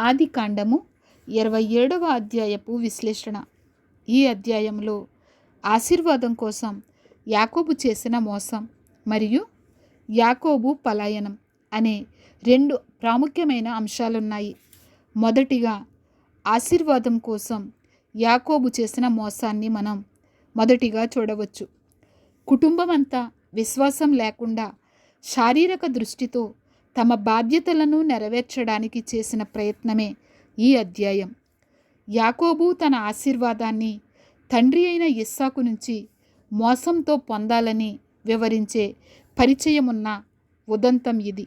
ఆది కాండము ఇరవై ఏడవ అధ్యాయపు విశ్లేషణ. ఈ అధ్యాయంలో ఆశీర్వాదం కోసం యాకోబు చేసిన మోసం మరియు యాకోబు పలాయనం అనే రెండు ప్రాముఖ్యమైన అంశాలున్నాయి. మొదటిగా ఆశీర్వాదం కోసం యాకోబు చేసిన మోసాన్ని మనం మొదటిగా చూడవచ్చు. కుటుంబం అంతా విశ్వాసం లేకుండా శారీరక దృష్టితో తమ బాధ్యతలను నెరవేర్చడానికి చేసిన ప్రయత్నమే ఈ అధ్యాయం. యాకోబు తన ఆశీర్వాదాన్ని తండ్రి అయిన ఇస్సాకు నుంచి మోసంతో పొందాలని వివరించే పరిచయమున్న ఉదంతం ఇది.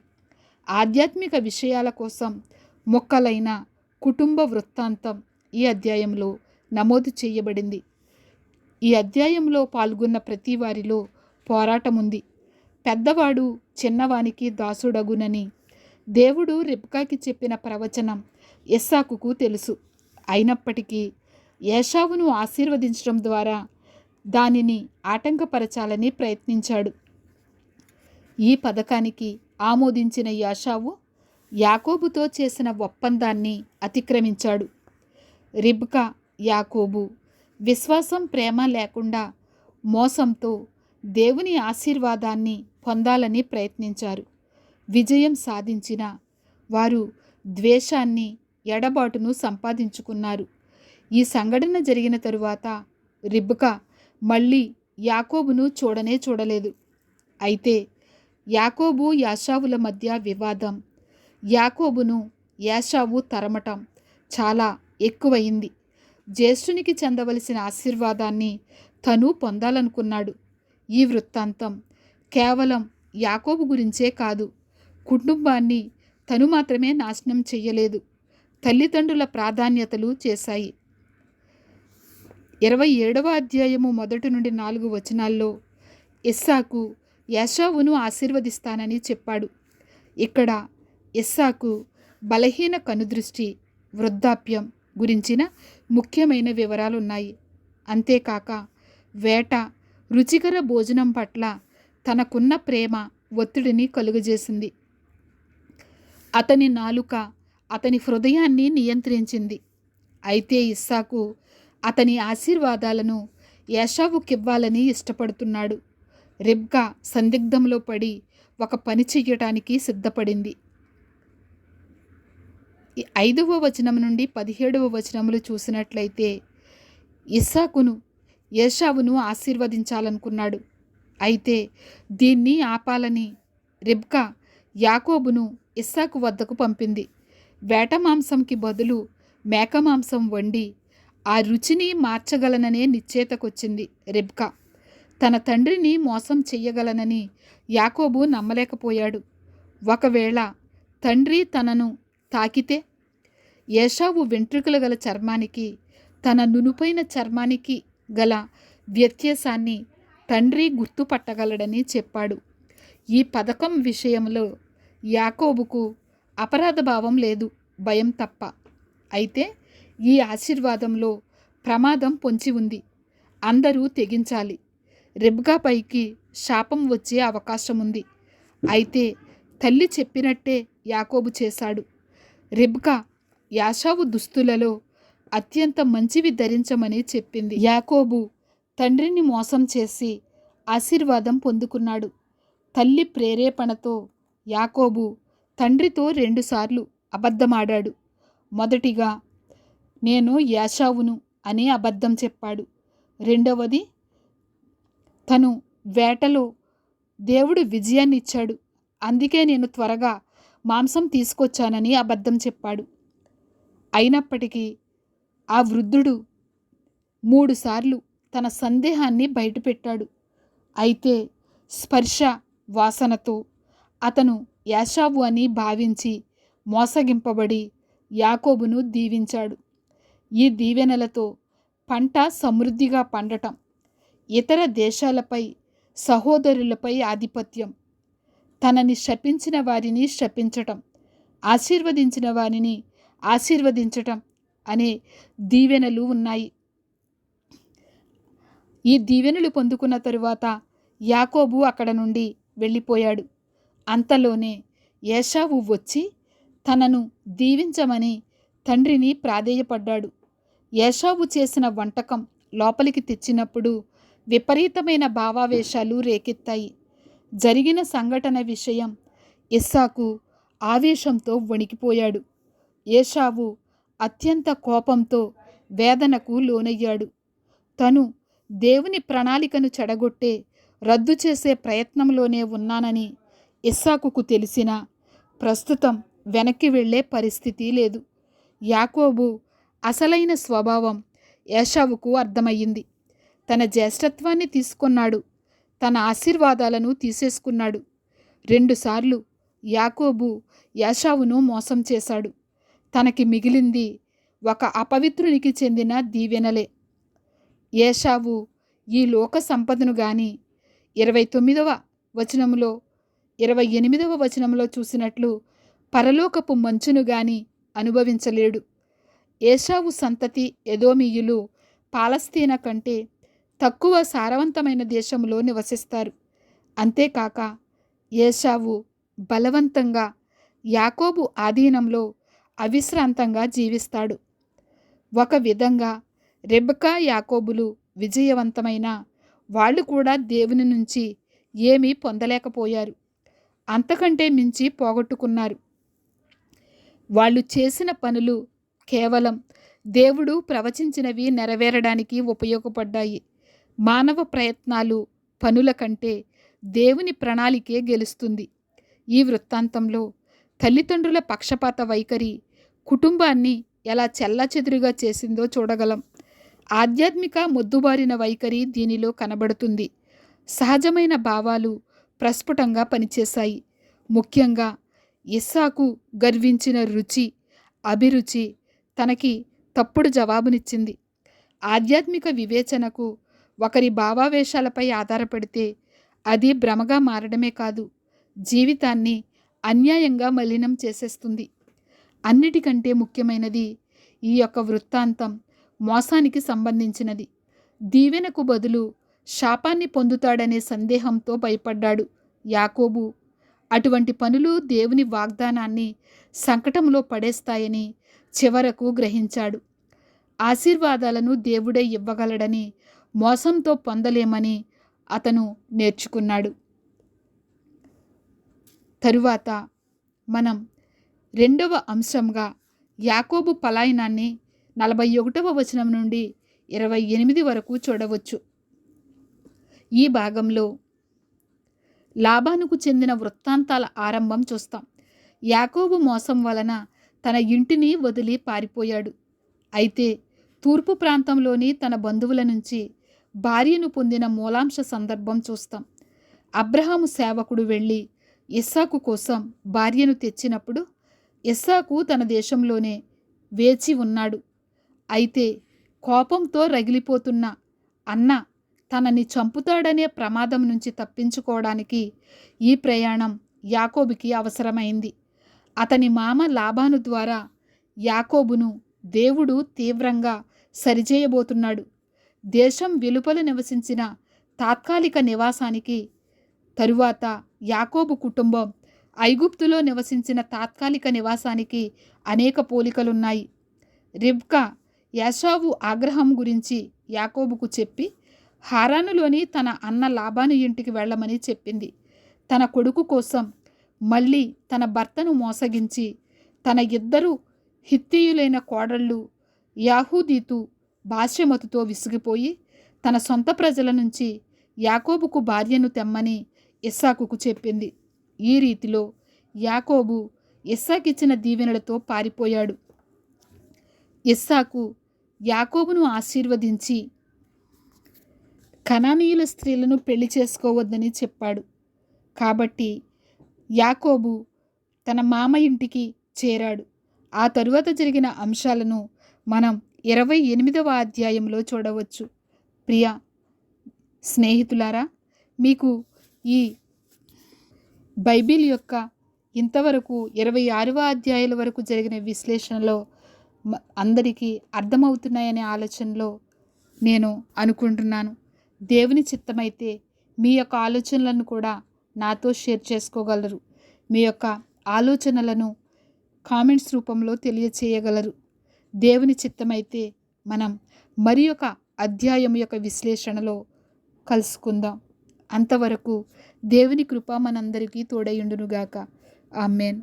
ఆధ్యాత్మిక విషయాల కోసం మొక్కలైన కుటుంబ వృత్తాంతం ఈ అధ్యాయంలో నమోదు చేయబడింది. ఈ అధ్యాయంలో పాల్గొన్న ప్రతి వారిలో పోరాటం ఉంది పెద్దవాడు చిన్నవానికి దాసుడగునని. దేవుడు రిబ్కాకి చెప్పిన ప్రవచనం ఎస్సాకుకు తెలుసు. అయినప్పటికీ ఏషావును ఆశీర్వదించడం ద్వారా దానిని ఆటంకపరచాలని ప్రయత్నించాడు. ఈ పథకానికి ఆమోదించిన యాషావు యాకోబుతో చేసిన ఒప్పందాన్ని అతిక్రమించాడు. రిబ్కా యాకోబు విశ్వాసం ప్రేమ లేకుండా మోసంతో దేవుని ఆశీర్వాదాన్ని పొందాలని ప్రయత్నించారు. విజయం సాధించిన వారు ద్వేషాన్ని ఎడబాటును సంపాదించుకున్నారు. ఈ సంఘటన జరిగిన తరువాత రిబ్కా మళ్ళీ యాకోబును చూడనే చూడలేదు. అయితే యాకోబు యాషావుల మధ్య వివాదం యాకోబును యాషావు తరమటం చాలా ఎక్కువయింది. జ్యేష్ఠునికి చెందవలసిన ఆశీర్వాదాన్ని తను పొందాలనుకున్నాడు. ఈ వృత్తాంతం కేవలం యాకోబు గురించే కాదు. కుటుంబాన్ని తను మాత్రమే నాశనం చెయ్యలేదు. తల్లిదండ్రుల ప్రాధాన్యతలు చేశాయి. ఇరవై ఏడవ అధ్యాయము మొదటి నుండి నాలుగు వచనాల్లో ఇస్సాకు యశావును ఆశీర్వదిస్తానని చెప్పాడు. ఇక్కడ ఇస్సాకు బలహీన కనుదృష్టి వృద్ధాప్యం గురించిన ముఖ్యమైన వివరాలున్నాయి. అంతేకాక వేట రుచికర భోజనం పట్ల తనకున్న ప్రేమ ఒత్తిడిని కలుగజేసింది. అతని నాలుక అతని హృదయాన్ని నియంత్రించింది. అయితే ఇస్సాకు అతని ఆశీర్వాదాలను యేషావుకివ్వాలని ఇష్టపడుతున్నాడు. రిబ్కా సందిగ్ధంలో పడి ఒక పని చెయ్యటానికి సిద్ధపడింది. ఐదవ వచనం నుండి పదిహేడవ వచనములు చూసినట్లయితే ఇస్సాకును ఏషావును ఆశీర్వదించాలనుకున్నాడు. అయితే దీన్ని ఆపాలని రిబ్కా యాకోబును ఇస్సాకు వద్దకు పంపింది. వేట మాంసంకి బదులు మేక మాంసం వండి ఆ రుచిని మార్చగలననే నిశ్చేతకొచ్చింది రిబ్కా. తన తండ్రిని మోసం చెయ్యగలనని యాకోబు నమ్మలేకపోయాడు. ఒకవేళ తండ్రి తనను తాకితే? ఏషావు వెంట్రుకలు గల చర్మానికి తన నునుపైన చర్మానికి గల వ్యత్యాసాన్ని తండ్రి గుర్తుపట్టగలడని చెప్పాడు. ఈ పథకం విషయంలో యాకోబుకు అపరాధ భావం లేదు భయం తప్ప. అయితే ఈ ఆశీర్వాదంలో ప్రమాదం పొంచి ఉంది. అందరూ తెగించాలి. రెబ్గాపైకి శాపం వచ్చే అవకాశం ఉంది. అయితే తల్లి చెప్పినట్టే యాకోబు చేశాడు. రెబ్కా యాషావు దుస్తులలో అత్యంత మంచివి ధరించమని చెప్పింది. యాకోబు తండ్రిని మోసం చేసి ఆశీర్వాదం పొందుకున్నాడు. తల్లి ప్రేరేపణతో యాకోబు తండ్రితో రెండుసార్లు అబద్ధమాడాడు. మొదటిగా నేను యాషావును అని అబద్ధం చెప్పాడు. రెండవది తను వేటలో దేవుడు విజయాన్ని ఇచ్చాడు. అందుకే నేను త్వరగా మాంసం తీసుకొచ్చానని అబద్ధం చెప్పాడు. అయినప్పటికీ ఆ వృద్ధుడు మూడుసార్లు తన సందేహాన్ని బయటపెట్టాడు. అయితే స్పర్శ వాసనతో అతను యాషావు అని భావించి మోసగింపబడి యాకోబును దీవించాడు. ఈ దీవెనలతో పంట సమృద్ధిగా పండటం ఇతర దేశాలపై సహోదరులపై ఆధిపత్యం తనని శపించిన వారిని శపించటం ఆశీర్వదించిన వారిని ఆశీర్వదించటం అనే దీవెనలు ఉన్నాయి. ఈ దీవెనలు పొందుకున్న తరువాత యాకోబు అక్కడ నుండి వెళ్ళిపోయాడు. అంతలోనే ఏషావు వచ్చి తనను దీవించమని తండ్రిని ప్రాధేయపడ్డాడు. ఏషావు చేసిన వంటకం లోపలికి తెచ్చినప్పుడు విపరీతమైన భావావేశాలు రేకెత్తాయి. జరిగిన సంఘటన విషయం ఇస్సాకు ఆవేశంతో వణికిపోయాడు. ఏషావు అత్యంత కోపంతో వేదనకు లోనయ్యాడు. తను దేవుని ప్రణాళికను చెడగొట్టే రద్దు చేసే ప్రయత్నంలోనే ఉన్నానని ఇస్సాకుకు తెలిసినా ప్రస్తుతం వెనక్కి వెళ్ళే పరిస్థితి లేదు. యాకోబు అసలైన స్వభావం ఏషావుకు అర్థమయ్యింది. తన జ్యేష్ఠత్వాన్ని తీసుకున్నాడు. తన ఆశీర్వాదాలను తీసేసుకున్నాడు. రెండుసార్లు యాకోబు యాషావును మోసం చేశాడు. తనకి మిగిలింది ఒక అపవిత్రునికి చెందిన దీవెనలే. ఏషావు ఈ లోక సంపదను గాని ఇరవై తొమ్మిదవ వచనములో ఇరవై ఎనిమిదవ వచనంలో చూసినట్లు పరలోకపు మంచును గాని అనుభవించలేడు. ఏషావు సంతతి ఎదోమియులు పాలస్తీనా కంటే తక్కువ సారవంతమైన దేశంలో నివసిస్తారు. అంతేకాక ఏషావు బలవంతంగా యాకోబు ఆధీనంలో అవిశ్రాంతంగా జీవిస్తాడు. ఒక విధంగా రెబకా యాకోబులు విజయవంతమైన వాళ్ళు కూడా దేవుని నుంచి ఏమీ పొందలేకపోయారు. అంతకంటే మించి పోగొట్టుకున్నారు. వాళ్ళు చేసిన పనులు కేవలం దేవుడు ప్రవచించినవి నెరవేరడానికి ఉపయోగపడ్డాయి. మానవ ప్రయత్నాలు పనుల కంటే దేవుని ప్రణాళికే గెలుస్తుంది. ఈ వృత్తాంతంలో తల్లిదండ్రుల పక్షపాత వైఖరి కుటుంబాన్ని ఎలా చెల్లాచెదురుగా చేసిందో చూడగలం. ఆధ్యాత్మిక మొద్దుబారిన వైఖరి దీనిలో కనబడుతుంది. సహజమైన భావాలు ప్రస్ఫుటంగా పనిచేశాయి. ముఖ్యంగా ఇస్సాకు గర్వించిన రుచి అభిరుచి తనకి తప్పుడు జవాబునిచ్చింది. ఆధ్యాత్మిక వివేచనకు ఒకరి భావావేశాలపై ఆధారపడితే అది భ్రమగా మారడమే కాదు. జీవితాన్ని అన్యాయంగా మలినం చేసేస్తుంది. అన్నిటికంటే ముఖ్యమైనది ఈ యొక్క వృత్తాంతం మోసానికి సంబంధించినది. దీవెనకు బదులు శాపాన్ని పొందుతాడనే సందేహంతో భయపడ్డాడు యాకోబు. అటువంటి పనులు దేవుని వాగ్దానాన్ని సంకటంలో పడేస్తాయని చివరకు గ్రహించాడు. ఆశీర్వాదాలను దేవుడే ఇవ్వగలడని మోసంతో పొందలేమని అతను నేర్చుకున్నాడు. తరువాత మనం రెండవ అంశంగా యాకోబు పలాయనాన్ని నలభై ఒకటవ వచనం నుండి ఇరవై ఎనిమిది వరకు చూడవచ్చు. ఈ భాగంలో లాభానుకు చెందిన వృత్తాంతాల ఆరంభం చూస్తాం. యాకోబు మోసం వలన తన ఇంటిని వదిలి పారిపోయాడు. అయితే తూర్పు ప్రాంతంలోని తన బంధువుల నుంచి భార్యను పొందిన మూలాంశ సందర్భం చూస్తాం. అబ్రహాము సేవకుడు వెళ్ళి ఇస్సాకు కోసం భార్యను తెచ్చినప్పుడు ఇస్సాకు తన దేశంలోనే వేచి ఉన్నాడు. అయితే కోపంతో రగిలిపోతున్న అన్న తనని చంపుతాడనే ప్రమాదం నుంచి తప్పించుకోవడానికి ఈ ప్రయాణం యాకోబుకి అవసరమైంది. అతని మామ లాభాను ద్వారా యాకోబును దేవుడు తీవ్రంగా సరిచేయబోతున్నాడు. దేశం వెలుపల నివసించిన తాత్కాలిక నివాసానికి తరువాత యాకోబు కుటుంబం ఐగుప్తులో నివసించిన తాత్కాలిక నివాసానికి అనేక పోలికలున్నాయి. రిబ్కా యాషావు ఆగ్రహం గురించి యాకోబుకు చెప్పి హారానులోని తన అన్న లాభాను ఇంటికి వెళ్ళమని చెప్పింది. తన కొడుకు కోసం మళ్ళీ తన భర్తను మోసగించి తన ఇద్దరు హిత్తీయులైన కోడళ్ళు యాహూదీతు భాష్యమతుతో విసిగిపోయి తన సొంత ప్రజల నుంచి యాకోబుకు భార్యను తెమ్మని ఇస్సాకుకు చెప్పింది. ఈ రీతిలో యాకోబు ఇస్సాకిచ్చిన దీవెనలతో పారిపోయాడు. ఇస్సాకు యాకోబును ఆశీర్వదించి కనానీయుల స్త్రీలను పెళ్ళి చేసుకోవద్దని చెప్పాడు. కాబట్టి యాకోబు తన మామ ఇంటికి చేరాడు. ఆ తరువాత జరిగిన అంశాలను మనం ఇరవై ఎనిమిదవ అధ్యాయంలో చూడవచ్చు. ప్రియ స్నేహితులారా మీకు ఈ బైబిల్ యొక్క ఇంతవరకు ఇరవై ఆరవ అధ్యాయుల వరకు జరిగిన విశ్లేషణలో అందరికీ అర్థమవుతున్నాయనే ఆలోచనలో నేను అనుకుంటున్నాను. దేవుని చిత్తమైతే మీ యొక్క ఆలోచనలను కూడా నాతో షేర్ చేసుకోగలరు. మీ యొక్క ఆలోచనలను కామెంట్స్ రూపంలో తెలియచేయగలరు. దేవుని చిత్తమైతే మనం మరి అధ్యాయం యొక్క విశ్లేషణలో కలుసుకుందాం. అంతవరకు దేవుని కృప మనందరికీ తోడయుండునుగాక ఆమెన్.